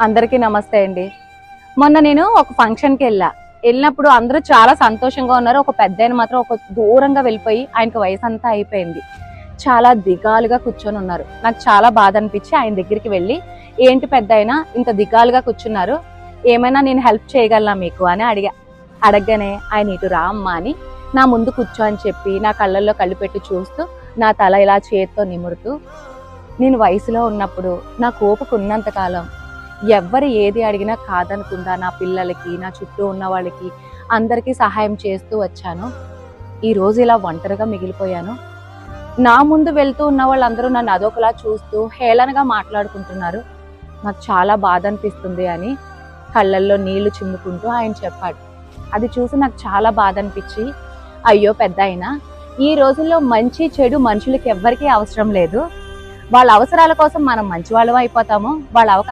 అందరికీ నమస్తే అండి. మొన్న నేను ఒక ఫంక్షన్కి వెళ్ళా. వెళ్ళినప్పుడు అందరూ చాలా సంతోషంగా ఉన్నారు. ఒక పెద్ద మాత్రం ఒక దూరంగా వెళ్ళిపోయి ఆయనకి వయసు అంతా అయిపోయింది. చాలా దిగాలుగా కూర్చొని ఉన్నారు. నాకు చాలా బాధ అనిపించి ఆయన దగ్గరికి వెళ్ళి ఏంటి పెద్ద ఇంత దిగాలుగా కూర్చున్నారు. ఏమైనా నేను హెల్ప్ చేయగలనా మీకు? అని అడిగా. అడగగానే ఆయన ఇటు రా అమ్మా అని నా ముందు కూర్చో అని చెప్పి నా కళ్ళల్లో కళ్ళు పెట్టి చూస్తూ నా తల ఇలా చేత్తో నిమురుతూ నేను వయసులో ఉన్నప్పుడు నా కోపకు ఉన్నంతకాలం ఎవ్వరు ఏది అడిగినా కాదనకుండా నా పిల్లలకి నా చుట్టూ ఉన్న వాళ్ళకి అందరికీ సహాయం చేస్తూ వచ్చాను. ఈ రోజు ఇలా ఒంటరిగా మిగిలిపోయాను. నా ముందు వెళ్తూ ఉన్న వాళ్ళందరూ నన్ను అదొకలా చూస్తూ హేళనగా మాట్లాడుకుంటున్నారు. నాకు చాలా బాధ అనిపిస్తుంది అని కళ్ళల్లో నీళ్ళు చిమ్ముకుంటూ ఆయన చెప్పాడు. అది చూసి నాకు చాలా బాధ అనిపించి అయ్యో పెద్ద అయినా ఈ రోజుల్లో మంచి చెడు మనుషులకి ఎవ్వరికీ అవసరం లేదు. వాళ్ళ అవసరాల కోసం మనం మంచి వాళ్ళం అయిపోతాము. వాళ్ళ అవకాశం